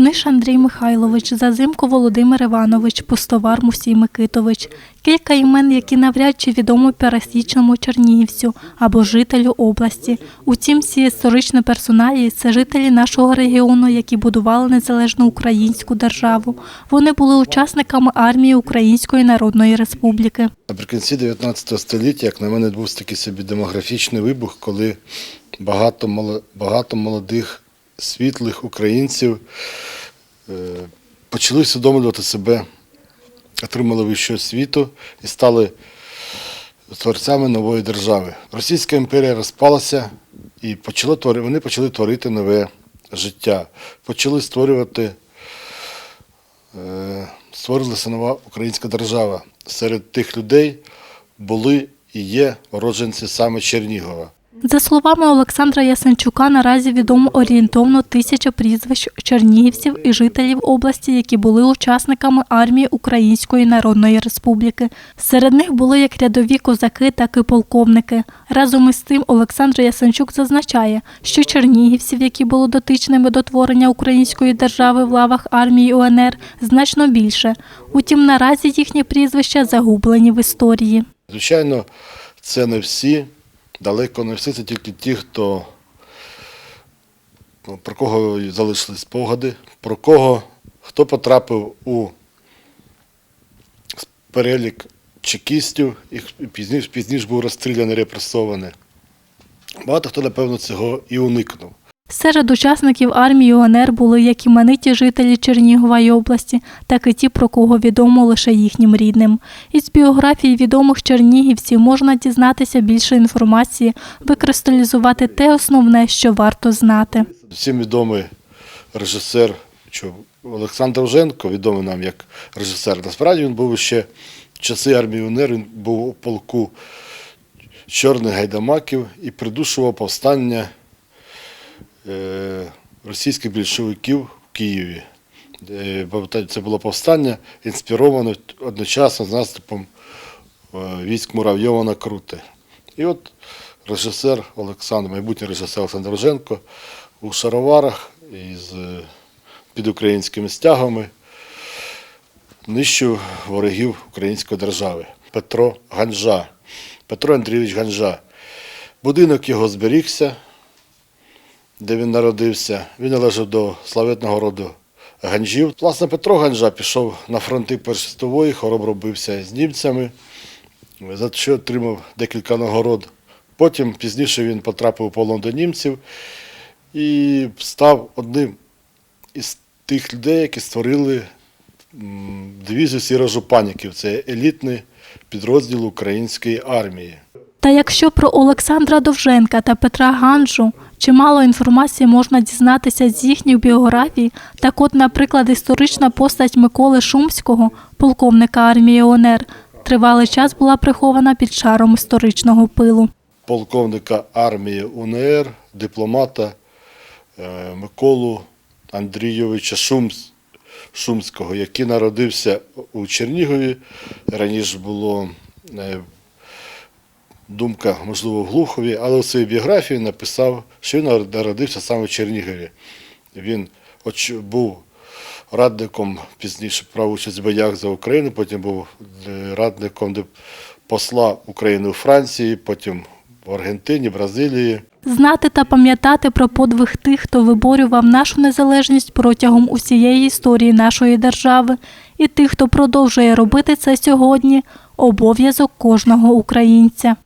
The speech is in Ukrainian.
Книж Андрій Михайлович, Зазимко Володимир Іванович, Пустовар Мусій Микитович. Кілька імен, які навряд чи відомо пересічному чернігівцю або жителю області. Утім, ці історичні персоналі це жителі нашого регіону, які будували незалежну українську державу. Вони були учасниками армії Української Народної Республіки. Наприкінці 19 століття, як на мене, був такий собі демографічний вибух, коли багато, багато молодих світлих українців почали усвідомлювати себе, отримали вищу освіту і стали творцями нової держави. Російська імперія розпалася і почала, вони почали творити нове життя, почали створювати е, створилася нова українська держава. Серед тих людей були і є уродженці саме Чернігова. За словами Олександра Ясенчука, наразі відомо орієнтовно тисяча прізвищ чернігівців і жителів області, які були учасниками армії Української Народної Республіки. Серед них були як рядові козаки, так і полковники. Разом із тим Олександр Ясенчук зазначає, що чернігівців, які були дотичними до творення української держави в лавах армії УНР, значно більше. Утім, наразі їхні прізвища загублені в історії. Звичайно, це не всі, далеко не всі, це тільки ті, хто ну, про кого залишили спогади, про кого хто потрапив у перелік чекістів і пізніше, пізніше був розстріляний, репресований. Багато хто, напевно, цього і уникнув. Серед учасників армії УНР були як імениті жителі Чернігова області, так і ті, про кого відомо лише їхнім рідним. Із біографії відомих чернігівців можна дізнатися більше інформації, викристалізувати те основне, що варто знати. Всім відомий режисер Олександр Довженко, відомий нам як режисер. Насправді він був ще в часи армії УНР, він був у полку чорних гайдамаків і придушував повстання російських більшовиків в Києві. Е, Це було повстання, інспіроване одночасно з наступом е, військ Муравйова на Круте. І от режисер Олександр, майбутній режисер Олександр Довженко у шароварах із е, під українськими стягами нищив ворогів української держави. Петро Ганжа, Петро Андрійович Ганжа. Будинок його зберігся, де він народився. Він належав до славетного роду Ганжів. Власне, Петро Ганжа пішов на фронти Першої світової, хоробро бився з німцями, за що отримав декілька нагород. Потім пізніше він потрапив у полон до німців і став одним із тих людей, які створили дивізію сірожупаніків. Це елітний підрозділ української армії. Та якщо про Олександра Довженка та Петра Ганжу чимало інформації можна дізнатися з їхніх біографій, так от, наприклад, історична постать Миколи Шумського, полковника армії ОНР, тривалий час була прихована під шаром історичного пилу. полковника армії УНР, дипломата е, Миколу Андрійовича Шумс, Шумського, який народився у Чернігові. Раніше було е, думка, можливо, в Глухові, але у своїй біографії написав, що він народився саме в Чернігові. Він був радником пізніше брав участь в боях за Україну, потім був е, радником посла України у Франції, потім в Аргентині, Бразилії. Знати та пам'ятати про подвиг тих, хто виборював нашу незалежність протягом усієї історії нашої держави, і тих, хто продовжує робити це сьогодні, обов'язок кожного українця.